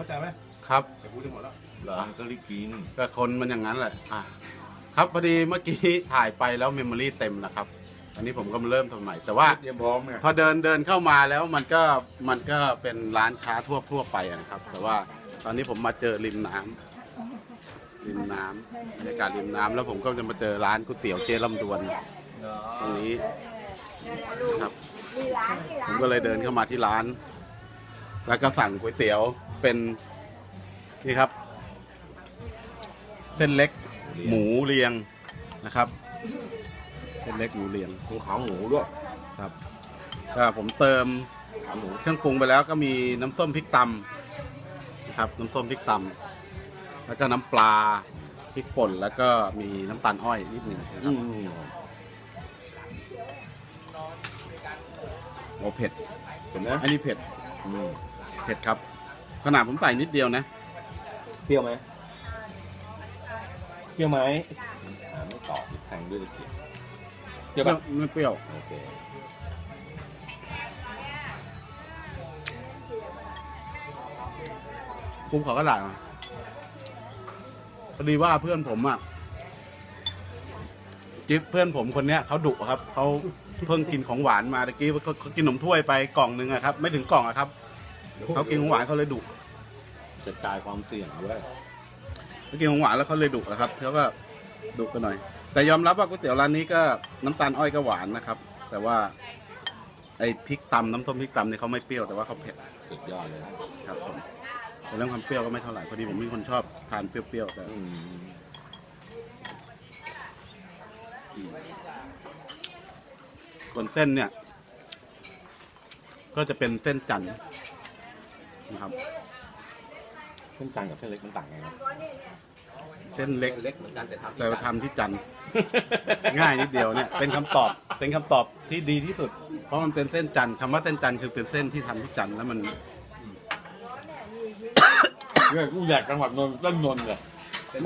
เข้าใจไหมครับแต่พูดได้หมดแล้วเหรอก็รีบกิน ก็คนมันอย่างนั้นแหละอะครับพอดีเมื่อกี้ถ่ายไปแล้วเมมโมรี่เต็มนะครับ อันนี้ผมก็มาเริ่มทำใหม่ แต่ว่า เตรียมพร้อมไงพอเดินเดินเข้ามาแล้วมันก็มันก็เป็นร้านค้าทั่วทั่วไปอะนะครับ แต่ว่าตอนนี้ผมมาเจอริมน้ำริมน้ำบรรยากาศริมน้ำแล้วผมก็จะมาเจอร้านก๋วยเตี๋ยวเจลำดวนตรงนี้ครับ ผมก็เลยเดินเข้ามาที่ร้าน แล้วก็สั่งก๋วยเตี๋ยว เป็นนี่ครับ เส้นเล็กหมูเรียงนะครับ เส้นเล็กหมูเรียงมีขาหมูด้วยครับก็ผมเติมขาหมูเครื่องปรุงไปแล้วก็มีน้ำส้มพริกตำนะครับ น้ำส้มพริกตำแล้วก็น้ำปลาพริกป่นแล้วก็มีน้ำตาลอ้อยนิดหนึ่งนะคอืรับมโอ้เผ็ดเห็นไหมอันนี้เผ็ดอืมเผ็ดครับ ขนาดผมใส่นิดเดียวนะ เปรี้ยวไหมเปรี้ยวไหมอ่าไม่ตอบแทงด้วยตะเกียบเปรี้ยวปะไม่เปรี้ยว โอเคผมขอกระดาษมาพอดีว่าเพื่อนผมอะจิ๊บเพื่อนผมคนเนี้ยเขาดุครับเขาเพิ่งกินของหวานมาตะกี้เขาเขากินขนมถ้วยไปกล่องหนึงอะครับ ไม่ถึงกล่องอะครับ เขากินของหวานเขาเลยดุจะกลายความเสี่ยงด้วยเขากินของหวานแล้วเขาเลยดุนะครับเขาก็ดุกันหน่อย แต่ยอมรับว่าก๋วยเตี๋ยวร้านนี้ก็น้ำตาลอ้อยก็หวานนะครับ แต่ว่าไอ้พริกตำน้ำส้มพริกตำเนี่ยเขาไม่เปรี้ยวแต่ว่าเขาเผ็ดสุดยอดเลยครับผมแต่เรื่องความเปรี้ยวก็ไม่เท่าไหร่พอดีผมเป็นคนชอบทานเปรี้ยวๆแต่อืมส่วนเส้นเนี่ย ก็จะเป็นเส้นจันทร์ นะครับเส้นจันทร์กับเส้นเล็กมันต่างไงครับเส้นเล็กเล็กเหมือนกันแต่ทำแต่ทำที่จันทร์ง่ายนิดเดียวเนี่ยเป็นคำตอบเป็นคำตอบที่ดีที่สุด เพราะมันเป็นเส้นจันทร์คำว่าเส้นจันทร์คือเป็นเส้นที่ทำที่จันทร์แล้วมันเนี่ยกูอยากจังหวัดนนท์เล่นนนท์เลย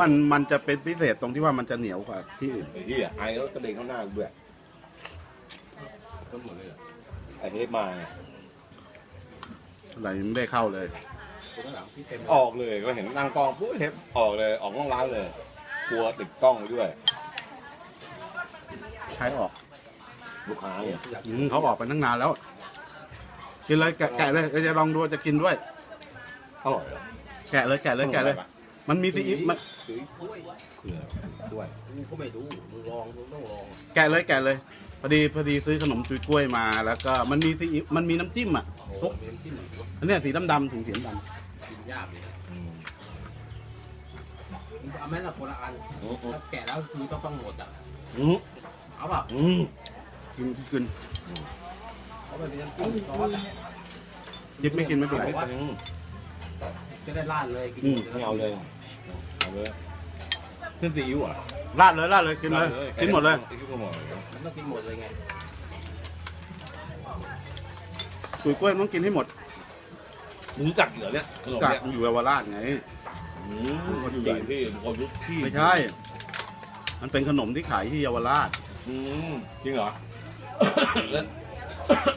มันมันจะเป็นพิเศษตรงที่ว่ามันจะเหนียวกว่าที่อื่น ไอ้ที่ไอ้แล้วกระเด็นเข้าหน้ากูด้วยคนหมดเลยเหรอไอ้เทปมาไง อะไรไม่ได้เข้าเลยคนข้างหลังพี่เต็มออกเลยก็เห็นนั่งกองปุ๊บเทปออกเลยออกนอกร้านเลย กลัวติดกล้องไปด้วย ใช้ออกลูกค้าเนี่ยอืมเขาออกไปตั้งนานแล้ว กินเลยแกะแกะเลยเดี๋ยวจะลองดูจะกินด้วย อร่อยเหรอแกะเลยแกะเลยแกะเลย มันมีซีอิ๊วมันถือถ้วยคืออะไรด้วยกูก็ไม่รู้มึงลองมึงต้องลองแกะเลยแกะเลยพอดีพอดีซื้อขนมจุยกล้วยมาแล้วก็มันมีซีอิ๊วมันมีน้ำจิ้มอะโอ้โหเป็นที่ไหนวะ อันเนี้ยสีดำๆถุงสีดำกินยากเลยนะอืมมึงเอาแม่ละคนละอันอืมอืมถ้าแกะแล้วคือต้องต้องหมดอะ อืมเอาป่ะอืมกินกินเอาไปเป็นน้ำจิ้มซอสอะยิบไม่กินไม่เป็นไรไม่เป็นจะได้ราดเลยกินอืมหดไม่เอาเลยเอาเลยขึ้นซีอิ๊วอะราดเลยราดเลยกินเลยกินหมดเลยกินหมดเลยมันต้องกินหมดเลยไงจุยกล้วยต้องกินให้หมด มึงรู้จักเหรอเนี่ยขนมจากเนี่ยอยู่เยาวราชไง อืมคนอยู่ใหญ่ที่คนยุคที่ไม่ใช่ มันเป็นขนมที่ขายที่เยาวราช อืมจริงเหรอ แล้ว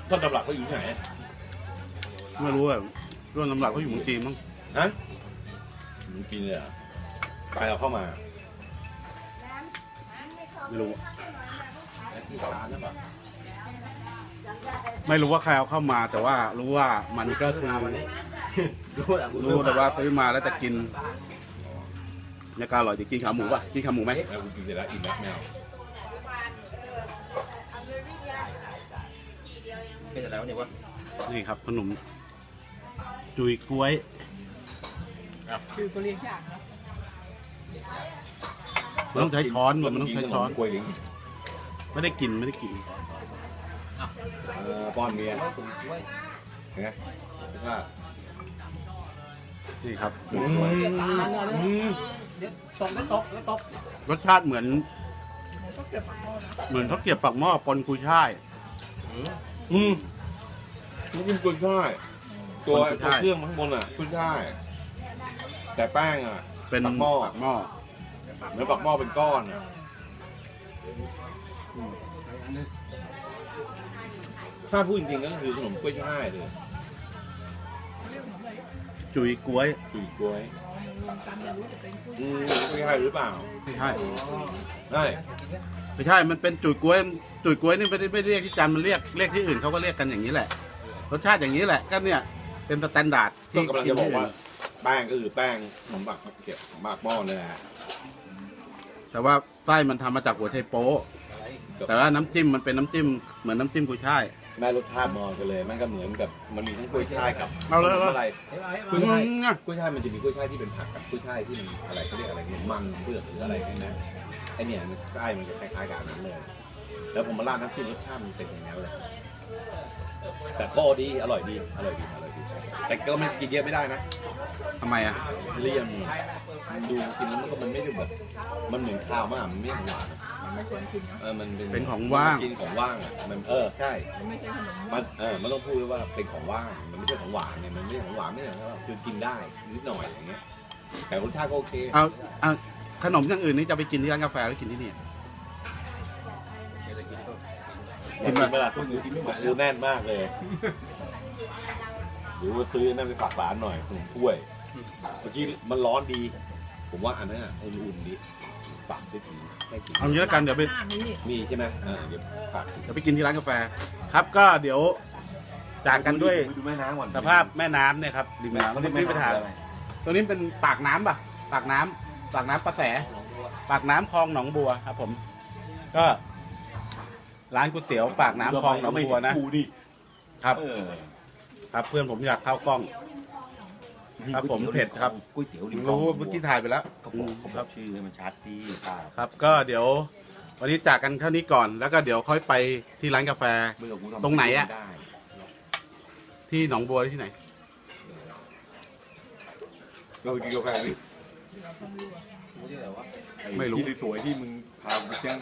ต้นตำรับเขาอยู่ที่ไหน ไม่รู้อะร่วนลำหลักเขาอยู่เมืองจีนมั้งฮะมึงกินเลยเหรอะไปเอาเข้ามาไม่รู้ แล้วที่ร้านนั่นป่ะ ไม่รู้ว่าใครเอาเข้ามา แต่ว่ารู้ว่ามันก็คือรู้อะรู้แต่ว่าซื้อมาแล้วจะกินเนี่ยการอร่อยจะกินขาหมูป่ะกินขาหมูไหมแล้วกูกินเสร็จแล้วอิ่มแล้วไม่เอาเป็นอะไรวะเนี่ยวะนี่ครับขนมจุยกล้วยคือก็เรียกยากเนาะมันต้องใช้ช้อนมันต้องใช้ช้อนกล้วยลิงไม่ได้กินไม่ได้กิน เออป้อนเมียเห็นไหมวก็นี่ครับอืตามเดี๋ยวตกแล้วตกแล้วตกรสชาติเหมือน เหม้อนะเหมือนข้าวเกรี๊ยวปักหม้อปนกุยช่าย อืมนี่กินกุยช่ายตัวกุยตัวช่าย เครื่องข้างบนอะกุยช่าย แต่แป้งอะเป็นปักหม้อปักหม้อเหมือนปักหม้อเป็นก้อนอะ อันนึง ถ้าพูดจริงๆก็คือขนมกุ้ยช่ายเลยเรียกขนมอะไรจุยกล้วยจุ๋ยกล้วยรวมกันไม่รู้จะเป็นผู้อืมไม่ใช่หรือเปล่าไม่ใช่ใช่ไม่ใช่ มันเป็นจุยกล้วย จุยกล้วยนี่ไม่ได้ไม่ได้เรียกที่จันทร์มันเรียกเรียกที่อื่นเขาก็เรียกกันอย่างนี้แหละ รสชาติอย่างนี้แหละ ก็เนี่ยเป็นสแตนดาร์ดก็ที่กำลังกินจะบอที่กอื่ว่านแป้งก็คือแป้งขนมบักเก็บหมากหม้อเนี่ยแหละแต่ว่าไส้มันทำมาจากหัวไชโป๊ะแต่ว่าน้ำจิ้มมันเป็นน้ำจิ้มเหมือนน้ำจิ้มกุยช่าย แม่รสชาติมองกันเลยแม่งก็เหมือนกับมันมีทั้งกล้วยช่ายกับเอาเลยขนมเอาอะไรเฮ้ยมากล้วยเฮ้ยช่ายอืม กล้วยช่ายมันจะมีกล้วยช่ายที่เป็นผักกับกล้วยช่ายที่มันอะไรเขาเรียกอะไรเนี่ยมันเปลือกหรืออะไรเนี่ยนะไอเนี่ยมันใช่มันจะคล้ายๆกับอันนั้นเลย แล้วผมมาราดน้ำจิ้มรสชาติมันเป็นอย่างนี้เลย แต่ก็ดี อร่อยดี อร่อยดี อร่อยดี แต่ก็ไม่กินเยอะไม่ได้นะทำไมอะ เลี่ยนมันดูกินแล้วมันก็มันไม่ได้แบบมันเหมือนข้าวมาก มันไม่หวานมันไม่ควรกินนะเออ มันเป็นเป็นของว่าง กินของว่างอะมัน เออ ใช่มันไม่ใช่ขนมมัน เออ มันต้องพูดว่าเป็นของว่าง มันไม่ใช่ของหวานเนี่ย มันไม่ใช่ของหวานไม่ใช่ของหวานคือกินได้นิดหน่อยอย่างเงี้ย แต่รสชาติก็โอเค เอาเอาขนมอย่างอื่นนี่จะไปกินที่ร้านกาแฟหรือกินที่นี่ กินไหมล่ะคุณดูแน่นมากเลยหรือว่าซื้อนั่นไปฝากร้านหน่อยขนมถ้วย เมื่อกี้มันร้อนดี ผมว่าอันนั้นอะอุ่นๆดีฝากได้ทีได้ทีเอางี้แล้วกันเดี๋ยวไปหน้านี้มีใช่ไหมเออเดี๋ยวฝากเดี๋ยวไปกินที่ร้านกาแฟ ครับก็เดี๋ยวจากกันด้วยดูแม่น้ำก่อนสภาพแม่น้ำเนี่ยครับริมน้ำตรงนี้ไม่ไปถ่ายตรงนี้เป็นปากน้ำป่ะ ปากน้ำปากน้ำประแส ปากน้ำคลองหนองบัวครับ ผม ก็ ร้านก๋วยเตี๋ยวปากน้ำคลองหนองบัวนะดูดิครับ เออครับเพื่อนผมอยากเข้ากล้อง ครับผมเผ็ดครับ ก๋วยเตี๋ยวริมรู้ว่าเมื่อกี้ถ่ายไปแล้วเขาบอกเขาบอกชื่อให้มันชัดที่ครับ ครับ ก็เดี๋ยว วันนี้จากกันเท่านี้ก่อน แล้วก็เดี๋ยวค่อยไปที่ร้านกาแฟ เมื่อกูทำตรงไหนอะด้ที่หนองบัวที่ไหน เราไปกินกาแฟดิไม่รู้ ที่สวยๆที่มึงพาไปเที่ยง